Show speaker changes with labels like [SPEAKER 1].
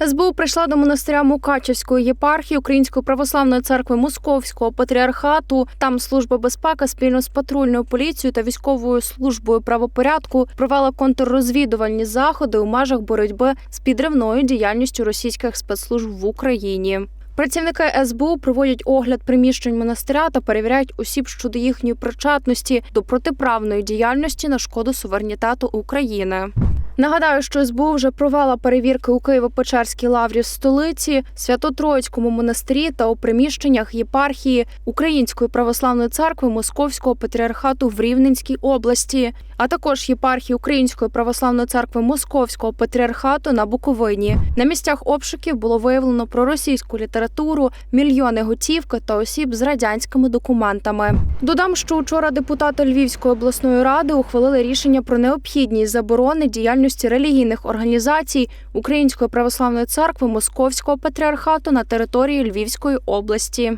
[SPEAKER 1] СБУ прийшла до монастиря Мукачівської єпархії Української православної церкви Московського патріархату. Там служба безпеки спільно з патрульною поліцією та військовою службою правопорядку провела контррозвідувальні заходи у межах боротьби з підривною діяльністю російських спецслужб в Україні. Працівники СБУ проводять огляд приміщень монастиря та перевіряють осіб щодо їхньої причетності до протиправної діяльності на шкоду суверенітету України. Нагадаю, що СБУ вже провела перевірки у Києво-Печерській лаврі в столиці, Свято-Троїцькому монастирі та у приміщеннях єпархії Української православної церкви Московського патріархату в Рівненській області, а також єпархії Української православної церкви Московського патріархату на Буковині. На місцях обшуків було виявлено проросійську літературу, мільйони готівки та осіб з радянськими документами. Додам, що вчора депутати Львівської обласної ради ухвалили рішення про необхідність заборони діяльності релігійних організацій Української православної церкви Московського патріархату на території Львівської області.